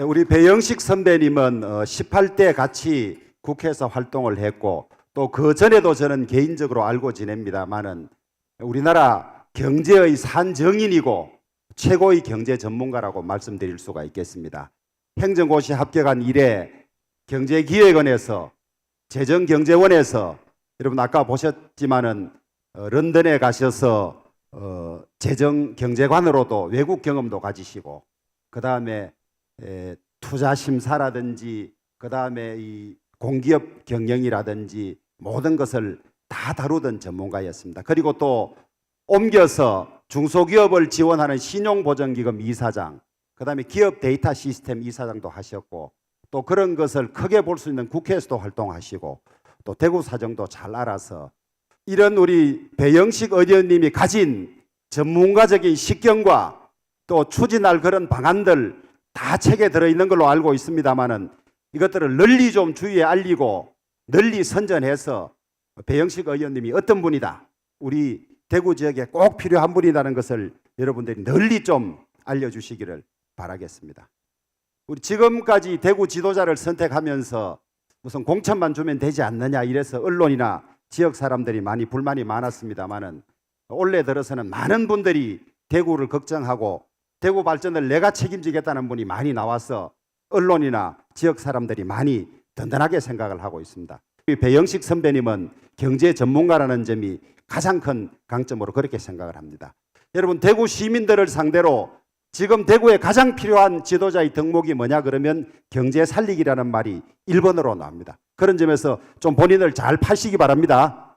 우리 배영식 선배님은 어, 18대 같이 국회에서 활동을 했고 또 그 전에도 저는 개인적으로 알고 지냅니다만은 우리나라 경제의 산정인이고 최고의 경제 전문가라고 말씀드릴 수가 있겠습니다. 행정고시 합격한 이래 경제기획원에서 재정경제원에서 여러분 아까 보셨지만은 어, 런던에 가셔서 어, 재정경제관으로도 외국 경험도 가지시고 그 다음에 투자 심사라든지 그 다음에 이 공기업 경영이라든지 모든 것을 다 다루던 전문가였습니다. 그리고 또 옮겨서 중소기업을 지원하는 신용보전기금 이사장, 그 다음에 기업 데이터 시스템 이사장도 하셨고 또 그런 것을 크게 볼 수 있는 국회에서도 활동하시고 또 대구 사정도 잘 알아서 이런 우리 배영식 의원님이 가진 전문가적인 식견과 또 추진할 그런 방안들 다 책에 들어있는 걸로 알고 있습니다만은 이것들을 널리 좀 주위에 알리고 널리 선전해서 배영식 의원님이 어떤 분이다. 우리 대구 지역에 꼭 필요한 분이라는 것을 여러분들이 널리 좀 알려주시기를 바라겠습니다. 우리 지금까지 대구 지도자를 선택하면서 무슨 공천만 주면 되지 않느냐 이래서 언론이나 지역 사람들이 많이 불만이 많았습니다만은 올해 들어서는 많은 분들이 대구를 걱정하고 대구 발전을 내가 책임지겠다는 분이 많이 나와서 언론이나 지역 사람들이 많이 든든하게 생각을 하고 있습니다. 배영식 선배님은 경제 전문가라는 점이 가장 큰 강점으로 그렇게 생각을 합니다. 여러분 대구 시민들을 상대로 지금 대구에 가장 필요한 지도자의 덕목이 뭐냐 그러면 경제 살리기라는 말이 1번으로 나옵니다. 그런 점에서 좀 본인을 잘 파시기 바랍니다.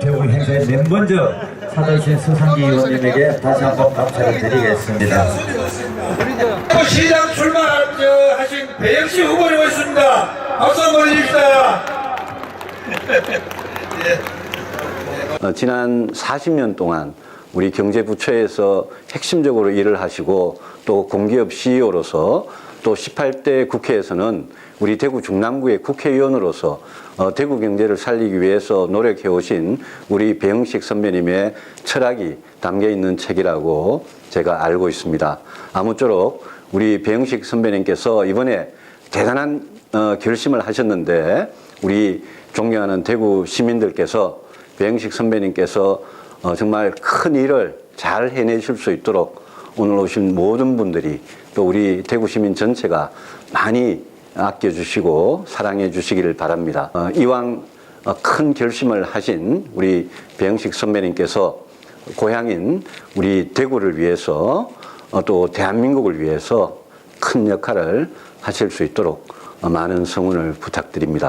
대우 행사에 맨 먼저 찾아주신 서상기 의원님에게 다시 한번 감사를 드리겠습니다. 또 시장 출마하신 배영씨 후보님 오셨습니다. 박수 한번 해주십시다. 어, 지난 40년 동안 우리 경제부처에서 핵심적으로 일을 하시고 또 공기업 CEO로서 또 18대 국회에서는 우리 대구 중남구의 국회의원으로서 어, 대구 경제를 살리기 위해서 노력해 오신 우리 배영식 선배님의 철학이 담겨 있는 책이라고 제가 알고 있습니다. 아무쪼록 우리 배영식 선배님께서 이번에 대단한 어, 결심을 하셨는데 우리 존경하는 대구 시민들께서 배영식 선배님께서 어, 정말 큰 일을 잘 해내실 수 있도록 오늘 오신 모든 분들이 또 우리 대구 시민 전체가 많이 아껴주시고 사랑해 주시기를 바랍니다. 어, 이왕 어, 큰 결심을 하신 우리 배영식 선배님께서 고향인 우리 대구를 위해서 어, 또 대한민국을 위해서 큰 역할을 하실 수 있도록 어, 많은 성원을 부탁드립니다.